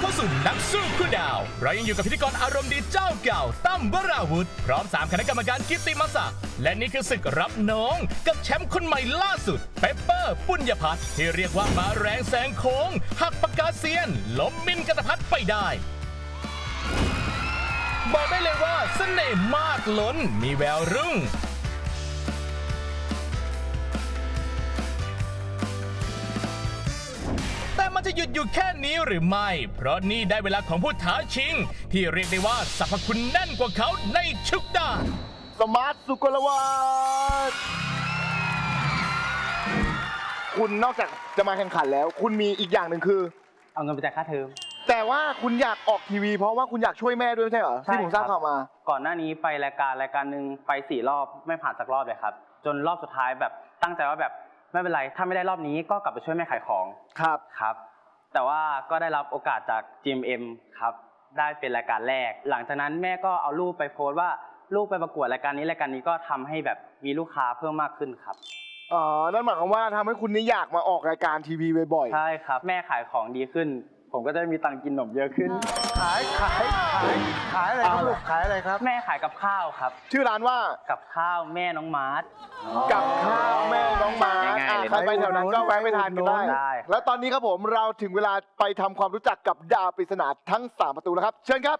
เข้าสู่นักสู้คู่ดาว เรายังอยู่กับพิธีกรอารมณ์ดีเจ้าเก่าตั้มวราวุธ พร้อม 3 คณะกรรมการกิตติมศักดิ์และนี่คือศึกรับน้อง กับแชมป์คนใหม่ล่าสุดเปปเปอร์ปุญญพัฒน์ที่เรียกว่ามาแรงแซงโค้ง หักปากกาเซียนล้มมินกันตพัฒน์ไปได้บอกได้เลยว่าเสน่ห์มากล้นมีแววรุ่ง จะหยุดอยู่แค่นี้หรือไม่ เพราะนี่ได้เวลาของผู้ท้าชิง ที่เรียกได้ว่าสรรพคุณแน่นกว่าเขาในทุกด้านสมาร์ทสุกลวัฒน์คุณนอกจากจะมาแข่งขันแล้ว คุณมีอีกอย่างหนึ่งคือ เอาเงินไปจ่ายค่าเทอม แต่ว่าคุณอยากออกทีวี เพราะว่าคุณอยากช่วยแม่ด้วยไม่ใช่เหรอใช่ที่ผมทราบครับ ข่าวมา ก่อนหน้านี้ไปรายการรายการหนึ่งไปสี่รอบไม่ผ่านสักรอบเลยครับ จนรอบสุดท้ายแบบตั้งใจว่าแบบไม่เป็นไร ถ้าไม่ได้รอบนี้ก็กลับไปช่วยแม่ขายของครับ ครับ แต่ว่าก็ได้รับโอกาสจาก GMM ครับ ได้เป็นรายการแรก หลังจากนั้นแม่ก็เอารูปไปโพสต์ว่าลูกไปประกวดรายการนี้รายการนี้ก็ทำให้แบบมีลูกค้าเพิ่มมากขึ้นครับ อ๋อ นั่นหมายความว่าทำให้คุณนี่อยากมาออกรายการทีวีบ่อยใช่ครับ แม่ขายของดีขึ้น ผมก็จะมีตังค์กินขนมเยอะขึ้น ขายขายขายขายอะไรครับลูกขายอะไรครับ แม่ขายกับข้าวครับๆชื่อร้านว่ากับข้าวแม่น้องมาร์ท กับข้าวแม่น้องหมาง่ายๆอะเลยใครไปแถวนั้นก็แวะไปทานกันได้ได้ แล้วตอนนี้ครับผมเราถึงเวลาไปทำความรู้จักกับดาวปริศนาทั้ง3ประตูแล้วครับ เชิญครับ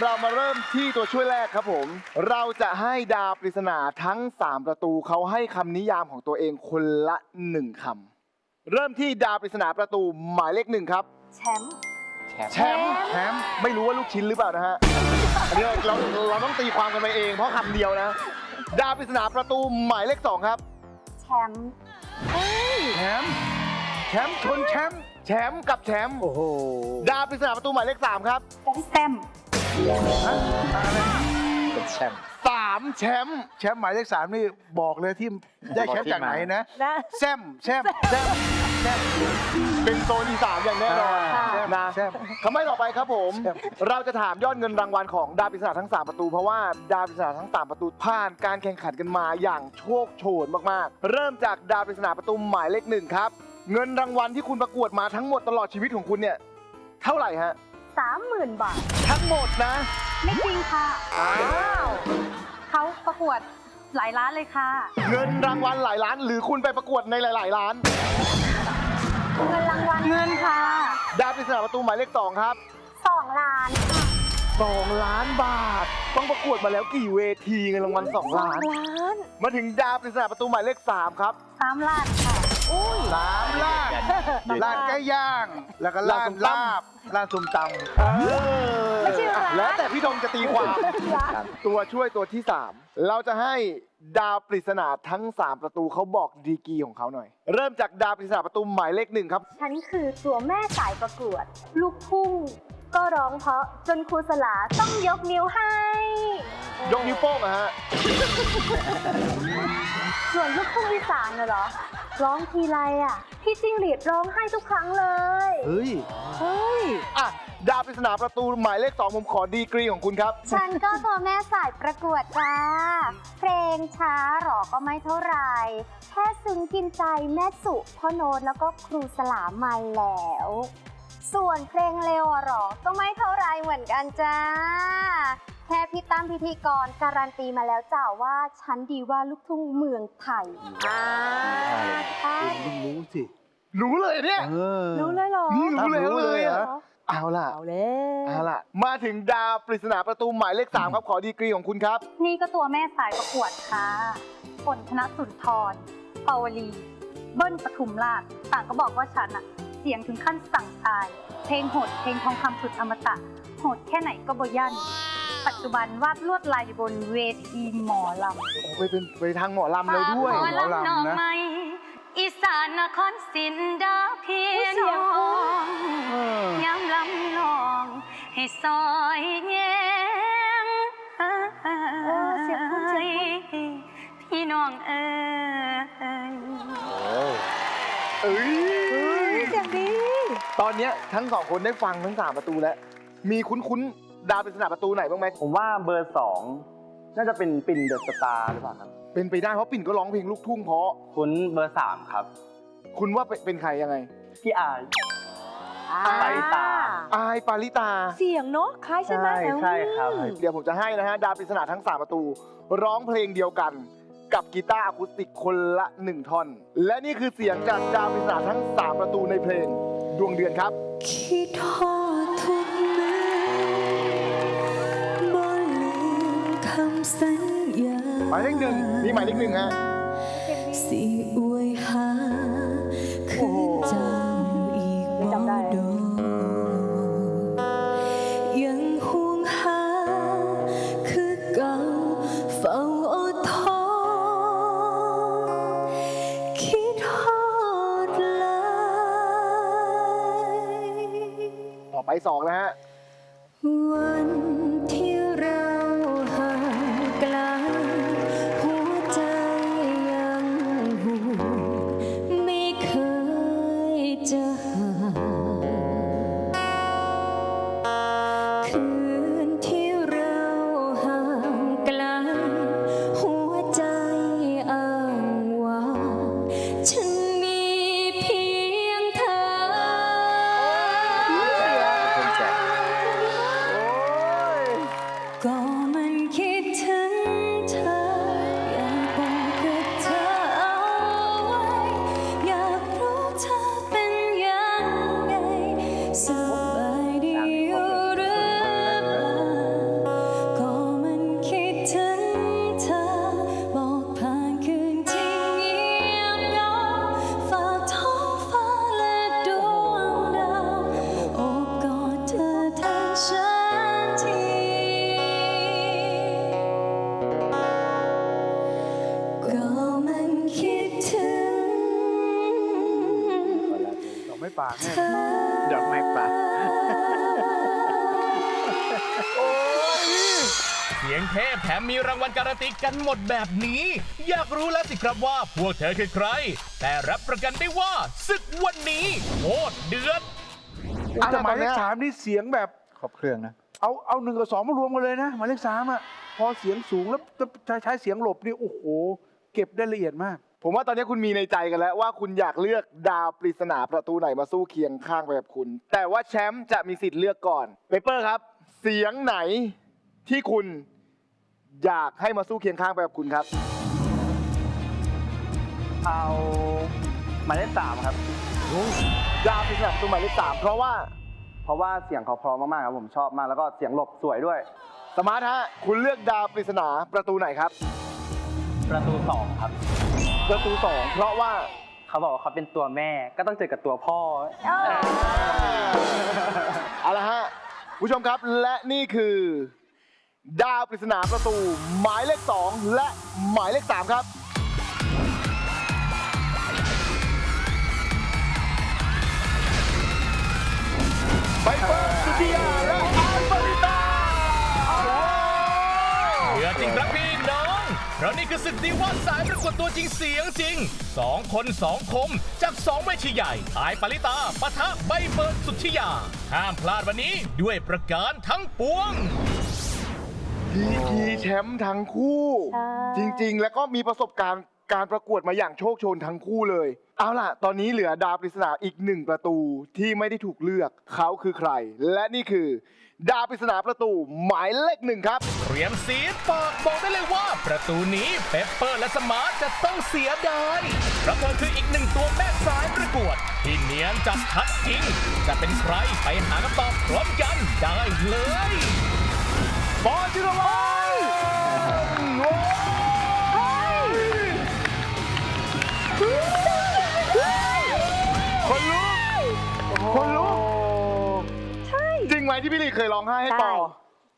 เรามาเริ่มที่ตัวช่วยแรกครับผม เราจะให้ดาวปริศนาทั้ง 3 ประตูเขาให้คำนิยามของตัวเองคนละหนึ่งคำเริ่มที่ดาวปริศนาประตูหมายเลขหนึ่งครับ แชมป์ แชมป์แชมป์ไม่รู้ว่าลูกชิ้นหรือเปล่านะฮะอันนี้เราเราเราต้องตีความกันไปเองเพราะคำเดียวนะ ดาวปริศนาประตูหมายเลขสองครับ แชมป์ แชมป์แชมป์ชนแชมป์แชมป์กับแชมป์โอ้โหดาวปริศนาประตูหมายเลขสามครับ แซม สามแชมป์แชมป์หมายเลขสามนี่บอกเลยที่ได้แชมป์จากไหนนะนะแซมแซมแชมป์แชมป์เป็นโซนอีสานอย่างแน่นอนค่ะนะแชมป์คำใบ้ต่อไปครับผมแชมป์เราจะถามยอดเงินรางวัลของดาวปริศนาทั้ง 3 ประตู เพราะว่าดาวปริศนาทั้ง 3 ประตูผ่านการแข่งขันกันมาอย่างโชคโชนมากๆ เริ่มจากดาวปริศนาประตูหมายเลขหนึ่งครับ เงินรางวัลที่คุณประกวดมาทั้งหมดตลอดชีวิตของคุณเนี่ยเท่าไหร่ฮะ สามหมื่นบาท ทั้งหมดนะ ไม่จริงค่ะ อ้าวเขาประกวดหลายร้านเลยค่ะ เงินรางวัลหลายล้าน หรือคุณไปประกวดในหลาย ๆ ล้าน เงินรางวัลเงินค่ะดาวปริศนาประตูหมายเลขสองครับสองล้านค่ะสองล้านบาท ต้องประกวดมาแล้วกี่เวทีเงินรางวัลสองล้าน ล้านมาถึงดาวปริศนาประตูหมายเลขสามครับสามล้านค่ะอุ้ย สามลาดลาดไก่ย่าง แล้วก็ลาดลาบลาดส้มตำเออไม่ใช่ร้าน แล้วแต่พี่ธงจะตีความร้านตัวช่วยตัวที่3เราจะให้ดาวปริศนาทั้ง3ประตูเขาบอกดีกรีของเขาหน่อย เริ่มจากดาวปริศนาประตูหมายเลขหนึ่งครับ ฉันคือตัวแม่สายประกวด ลูกทุ่งก็ร้องเพราะจนครูสลาต้องยกนิ้วให้ ยกนิ้วโป้งอะฮะ ส่วนลูกทุ่งอีสานน่ะเหรอ ร้องทีไรอะ พี่จิ้งหรีดร้องให้ทุกครั้งเลย เฮ้ย เฮ้ย อะ ดาวปริศนาประตูหมายเลขสองผมขอดีกรีของคุณครับ ฉันก็ตัวแม่สายประกวดจ้า เพลงช้าหรอก็ไม่เท่าไหรแค่ซึ้งกินใจแม่สุพ่อโน้ตแล้วก็ครูสลามาแล้ว ส่วนเพลงเร็วอะหรอก็ไม่เท่าไรเหมือนกันจ้า แค่พี่ตั้มพิธีกรการันตีมาแล้วจ้าว่าฉันดีว่าลูกทุ่งเมืองไทยอ่าใช่มึงรู้สิ รู้เลยเนี่ยเออรู้เลยเหรอนี่รู้แล้วรู้เลเลยยอะเหรอเอาล่ะ เอาแล้วเอาล่ะ มาถึงดาวปริศนาประตูหมายเลขสามครับ ขอดีกรีของคุณครับ นี่ก็ตัวแม่สายประกวดค่ะฝนธนสุนทรปาวลี เบิ้ลปทุมราชต่างก็บอกว่าฉันอะเสียงถึงขั้นสั่งตาย เพลงโหดเพลงทองคำสุดอมตะ โหดแค่ไหนก็บยัน ปัจจุบันวาดลวดลายอยู่บนเวทีหมอลำไปเป็นไปทางหมอลำเลยด้วยหมอลำหมอลำนะหนองไม้อีสานนครศรีดาพี่น้องเออย้ำลำนอง ให้ซอยแยงพี่น้องเอ้ยเอ้ยเสียงดี ตอนเนี้ยทั้งสองคนได้ฟังทั้งสามประตูแล้ว มีคุ้นๆ ดาวปริศนาประตูไหนบ้างไหมผมว่าเบอร์สองน่าจะเป็นปินเดอะสตาร์หรือเปล่าครับปเป็นไปได้เพราะปิ่นก็ร้องเพลงลูกทุ่งเพราะ คุ้นเบอร์สามครับ คุณว่าเป็นเป็นใครยังไง พี่อายอ่าปาริตาอายปาริตา เสียงเนาะคล้ายใช่ไหมใช่ใช่ครับ อืมเดี๋ยวผมจะให้นะฮะ ดาวปริศนาทั้ง3ประตู ร้องเพลงเดียวกัน กับกีตาร์อะคูสติกคนละหนึ่งท่อน และนี่คือเสียงจากดาวปริศนาทั้ง3ประตูในเพลง ดวงเดือนครับ คิดทอ สัญญาหมายเลขหนึ่งนี่หมายเลขหนึ่งฮะสิอวยหาคืนเจ้าอีกบ่โดนยังห่วงหาคือเก่าเฝ้าอดทนคิดฮอดหลายต่อไปสองนะฮะ ป่าเธแม่อดอกไม้ป่า เสียงเทพแถมมีรางวัลการันตีกันหมดแบบนี้ อยากรู้แล้วสิครับว่าพวกเธอคือใคร แต่รับประกันได้ว่าศึกวันนี้โคตรเดือดอะแต่หมายเลตอนเนี้ขยสามนี่เสียงแบบครบเครื่องนะ เอาเอาหนึ่งกับสองมารวมกันเลยนะหมายเลขสามอะ พอเสียงสูงแล้วใช้ใช้เสียงหลบนี่โอ้โห เก็บได้ละเอียดมาก ผมว่าตอนนี้คุณมีในใจกันแล้วว่าคุณอยากเลือกดาวปริศนาประตูไหนมาสู้เคียงข้างไปกับคุณ แต่ว่าแชมป์จะมีสิทธิ์เลือกก่อนเปเปอร์ครับ เสียงไหนที่คุณอยากให้มาสู้เคียงข้างไปกับคุณครับ เอาหมายเลขสามครับ ดาวปริศนาประตูหมายเลขสามเพราะว่าเพราะว่าเสียงเขาเพร้อมมากๆครับผมชอบมากแล้วก็เสียงหลบสวยด้วย สมาร์ทฮะคุณเลือกดาวปริศนาประตูไหนครับ ประตูสองครับ ประตูสองเพราะว่าเขาบอกว่าเขาเป็นตัวแม่ ก็ต้องเจอกับตัวพ่อ เอาละฮะผู้ชมครับและนี่คือ ดาวปริศนาประตู หมายเลขสองและหมายเลขสามครับ ไปเปิดสุธิยาและอา เพราะนี่คือศึกดีว่าสายประกวดตัวจริงเสียงจริงสองคนสองคมจากสองเวทีใหญ่อายปริตาปะทะใบเฟิร์นสุทธิยา ห้ามพลาดวันนี้ด้วยประการทั้งปวงดีกรีแชมป์ทั้งคู่ ใช่ จริงๆ แล้วก็มีประสบการณ์การประกวดมาอย่างโชคโชนทั้งคู่เลย เอาล่ะ ตอนนี้เหลือดาวปริศนาอีกหนึ่งประตูที่ไม่ได้ถูกเลือกเขาคือใคร และนี่คือ ดาวปริศนาประตูหมายเลขหนึ่งครับ เตรียมซีดปากบอกได้เลยว่า ประตูนี้เปปเปอร์และสมาร์ทจะต้องเสียดายเพราะเธอคืออีกหนึ่งตัวแม่สายประกวด ที่เนียนจัดคัดจริงจะเป็นใครไปหาคำตอบพร้อมกันได้เลยบอลจิรวัต ที่พี่ลีเคยร้องไห้ให้ปอ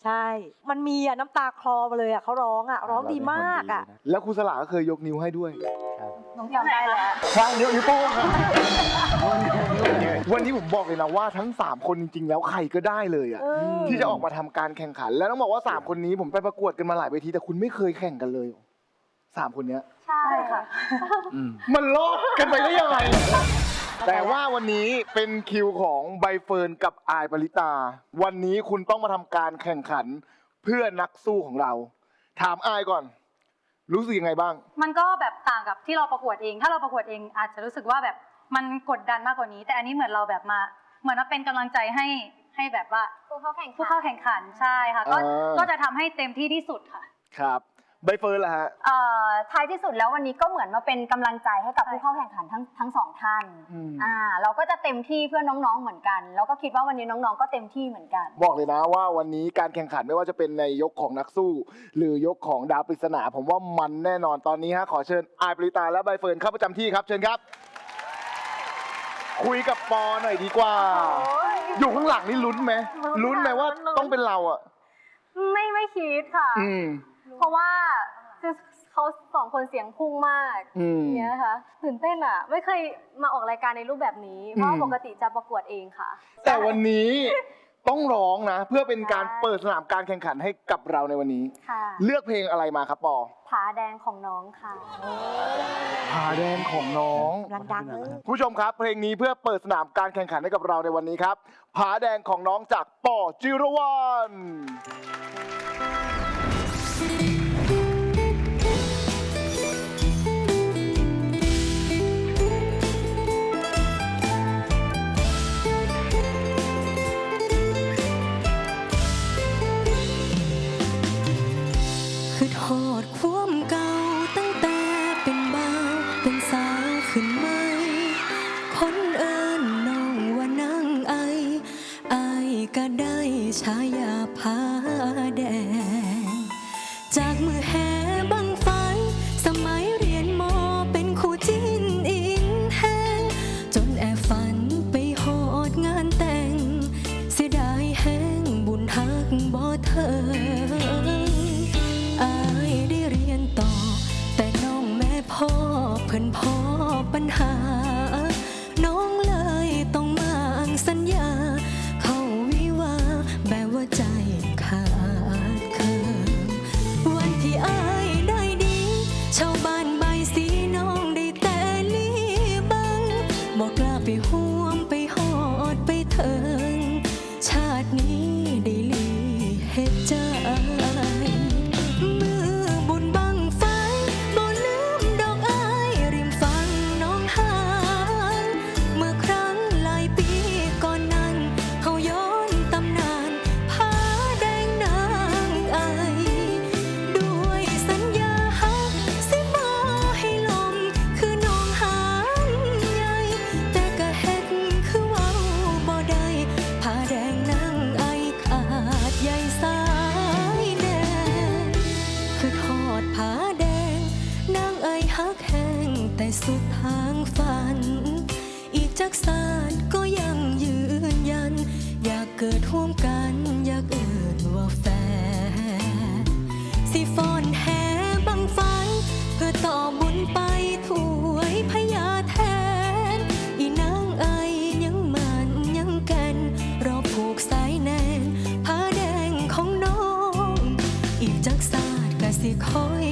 ใช่ มันมีอะน้ำตาคลอมาเลยอะเขาร้องอะร้องดีมากอะแล้วครูสลาก็เคยยกนิ้วให้ด้วยน้องจำได้แล้วข้างนิ้วนิ้วโป้งครับวันนี้ผมบอกเลยนะว่าทั้ง 3 คนจริงๆ แล้วใครก็ได้เลยอะเออ ที่จะออกมาทำการแข่งขัน แล้วต้องบอกว่า 3 คนนี้ผมไปประกวดกันมาหลายเวทีแต่คุณไม่เคยแข่งกันเลยสามคนเนี้ย ใช่ค่ะ มันลอกกันไปได้ยังไง แต่ว่าวันนี้เป็นคิวของใบเฟิร์นกับอายปริตา วันนี้คุณต้องมาทำการแข่งขันเพื่อนักสู้ของเรา ถามอายก่อน รู้สึกยังไงบ้าง มันก็แบบต่างกับที่เราประกวดเอง ถ้าเราประกวดเองอาจจะรู้สึกว่าแบบมันกดดันมากกว่านี้ แต่อันนี้เหมือนเราแบบมา เหมือนว่าเป็นกำลังใจให้ให้แบบว่าผู้เข้าแข่งขันผู้เข้าแข่งขันใช่ค่ะ ก็อ่า ก็จะทำให้เต็มที่ที่สุดค่ะ ครับ ใบเฟิร์นล่ะฮะ เอ่อท้ายที่สุดแล้ววันนี้ก็เหมือนมาเป็นกำลังใจให้กับใช่ผู้เข้าแข่งขันทั้งทั้งสองท่านอืม อ่าเราก็จะเต็มที่เพื่อน้องๆเหมือนกัน แล้วก็คิดว่าวันนี้น้องๆก็เต็มที่เหมือนกัน บอกเลยนะว่าวันนี้การแข่งขันไม่ว่าจะเป็นในยกของนักสู้ หรือยกของดาวปริศนา ผมว่ามันแน่นอนตอนนี้ฮะขอเชิญอายปริตาและใบเฟิร์นเข้าประจำที่ครับ เชิญครับ คุยกับปอหน่อยดีกว่า อยู่ข้างหลังนี่ลุ้นไหมลุ้นไหมว่าต้องเป็นเราอะ ไม่ไม่คิดค่ะ อืม เพราะว่าคือเขาสองคนเสียงพุ่งมากอืมเนี้ยค่ะตื่นเต้นอะ ไม่เคยมาออกรายการในรูปแบบนี้ เพราะว่าอืมปกติจะประกวดเองค่ะ แต่วันนี้ต้องร้องนะ เพื่อเป็นการเปิดสนามการแข่งขันให้กับเราในวันนี้ ค่ะเลือกเพลงอะไรมาครับปอผาแดงของน้องค่ะ ผาแดงของน้องดังๆเลยผู้ชมครับ เพลงนี้เพื่อเปิดสนามการแข่งขันให้กับเราในวันนี้ครับผาแดงของน้องจากปอจิรวรรณ จากมือแห้ สุดทางฝัน อีกจักสานก็ยังยืนยัน อยากเกิดร่วมกัน อยากเอ่นว่าแฟนสิฟอนแห่บังไฟเพื่อต่อบุญไปถวยพญาแทน อีนางไอยังมันยังกันรอผูกสายแน่นผ้าแดงของน้อง อีกจักศาสตร์กะสิคอย